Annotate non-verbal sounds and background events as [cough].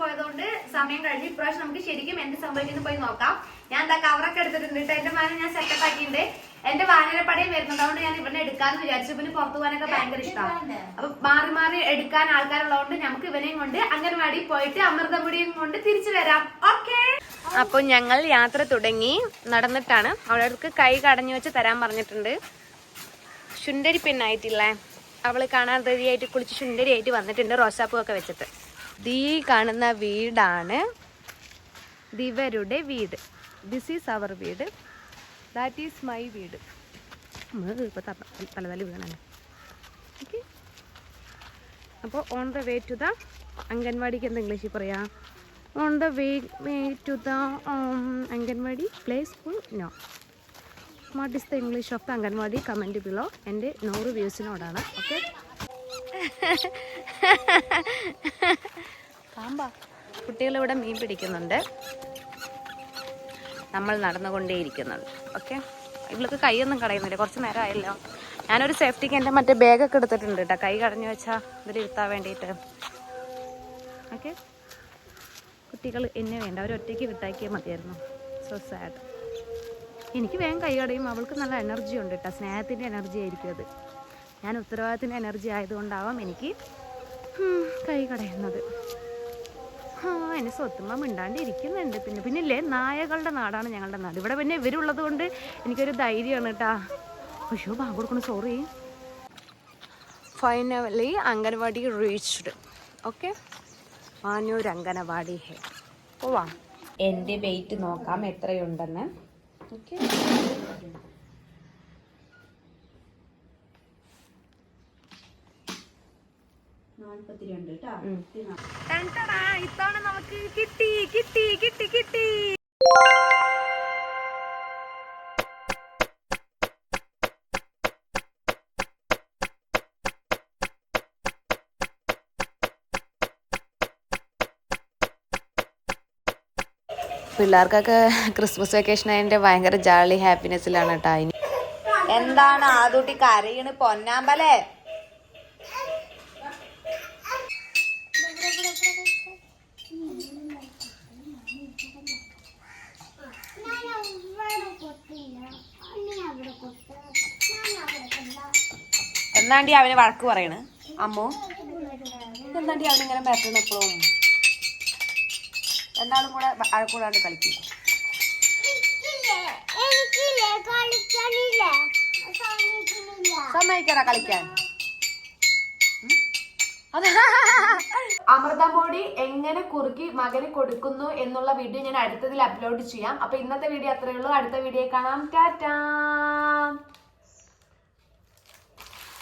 പോയതുകൊണ്ട് സമയം കഴിഞ്ഞ് ഇപ്രാവശ്യം നമുക്ക് ശരിക്കും എന്ത് സംഭവിക്കുന്നു പോയി നോക്കാം. ഞാൻ എന്താ കവറൊക്കെ എടുത്തിട്ടുണ്ട് കേട്ടോ എന്റെ മാനം ഞാൻ സെറ്റപ്പ് ആക്കിയിട്ടുണ്ട്. എന്റെ വാനരപ്പടയും വരുന്നതുകൊണ്ട് ഞാൻ ഇവനെ എടുക്കാന്ന് വിചാരിച്ചു. ഇവന് പുറത്തു പോകാനൊക്കെ ഭയങ്കര ഇഷ്ടമാണ് അപ്പൊ മാറി മാറി എടുക്കാൻ ആൾക്കാരുള്ളതുകൊണ്ട് നമുക്ക് ഇവനെയും കൊണ്ട് അംഗൻവാടി പോയിട്ട് അമൃതമുടിയും കൊണ്ട് തിരിച്ചു വരാം. ഓക്കെ അപ്പൊ ഞങ്ങൾ യാത്ര തുടങ്ങി. നടന്നിട്ടാണ്. അവൾക്ക് കൈ കടഞ്ഞു വെച്ച് തരാൻ പറഞ്ഞിട്ടുണ്ട്. ശുണ്ടരി പെണ്ണായിട്ടില്ലേ? അവൾ കാണാൻ റെഡിയായിട്ട് കുളിച്ച് ശുണ്ടരിയായിട്ട് വന്നിട്ടുണ്ട് റോസാപ്പൂ ഒക്കെ വെച്ചിട്ട്. ദീ കാണുന്ന വീടാണ്. ദിവരുടെ വീട്. ദിസ് ഈസ് അവർ വീട്. ദാറ്റ് ഈസ് മൈ വീട്. ഇപ്പോൾ തല തല വീണല്ലേ ഓക്കെ അപ്പോൾ on the way to the അംഗൻവാടിക്ക് എന്താ ഇംഗ്ലീഷിൽ പറയാം? On the way way to the anganwadi play school no what is the English of the anganwadi? Comment below എന്റെ നൂറ് വ്യൂസിനോടാണ് ഓക്കെ പാമ്പാ. കുട്ടികളിവിടെ മീൻ പിടിക്കുന്നുണ്ട്. നമ്മൾ നടന്നുകൊണ്ടേയിരിക്കുന്നുണ്ട്. ഓക്കെ ഇവൾക്ക് കൈയൊന്നും കളയുന്നില്ല കുറച്ച് നേരം ആയല്ലോ ഞാനൊരു സേഫ്റ്റിക്ക് എന്റെ മറ്റേ ബാഗൊക്കെ എടുത്തിട്ടുണ്ട് കേട്ടോ കൈ കടഞ്ഞു വെച്ചാൽ ഇതിൽ ഇരുത്താൻ വേണ്ടിയിട്ട്. ഓക്കെ കുട്ടികൾ എന്നെ വേണ്ട. അവരൊറ്റയ്ക്ക് വിട്ടാക്കിയാൽ മതിയായിരുന്നു. സോ സാഡ് എനിക്ക് വേഗം കൈ കടയും. അവൾക്ക് നല്ല എനർജി ഉണ്ട് കേട്ടോ സ്നേഹത്തിന്റെ എനർജി ആയിരിക്കും അത്. ഞാൻ ഉത്തരവാദിത്തത്തിന്റെ എനർജി ആയതുകൊണ്ടാവാം എനിക്ക് കൈ കടയുന്നത്. ആ എന്നെ സ്വത്തുമ്മ മിണ്ടാണ്ട് ഇരിക്കുന്നുണ്ട് പിന്നെ ഇല്ലേ നായകളുടെ നാടാണ് ഞങ്ങളുടെ നാട്. ഇവിടെ പിന്നെ ഇവരുള്ളത് കൊണ്ട് എനിക്കൊരു ധൈര്യമാണ് കേട്ടാ. അയ്യോ ബാങ്ക് കൊടുക്കണം sorry finally anganwadi reached okay Manur anganwadi ഹേ പോവാം. എന്റെ വെയിറ്റ് നോക്കാം എത്രയുണ്ടെന്ന്. ഓക്കെ ഇത്തവണ നമുക്ക് കിട്ടി കിട്ടി കിട്ടി കിട്ടി. പിള്ളേർക്കൊക്കെ ക്രിസ്മസ് വെക്കേഷൻ അതിന്റെ ഭയങ്കര ജാളി ഹാപ്പിനെസ്സിലാണ് കേട്ടോ ഇനി. എന്താണ് ആദൂട്ടി കരയണ് പൊന്നാമ്പലേ? എന്നാണ്ടി അവന് വഴക്ക് പറയണ്? അമ്മോ? എന്താണ്ടി അവനിങ്ങനെ പറ്റണ എപ്പോഴും രണ്ടാളും കൂടെ അഴക്കൂടാണ്ട് കളിക്കും. സമ്മതിക്കടാ കളിക്കാൻ? [laughs] അമൃതമോടി എങ്ങനെ കുറുക്കി മകന് കൊടുക്കുന്നു എന്നുള്ള വീഡിയോ ഞാൻ അടുത്തതിൽ അപ്ലോഡ് ചെയ്യാം. അപ്പൊ ഇന്നത്തെ വീഡിയോ അത്രയേ ഉള്ളൂ. അടുത്ത വീഡിയോ കാണാം. ടാറ്റാ!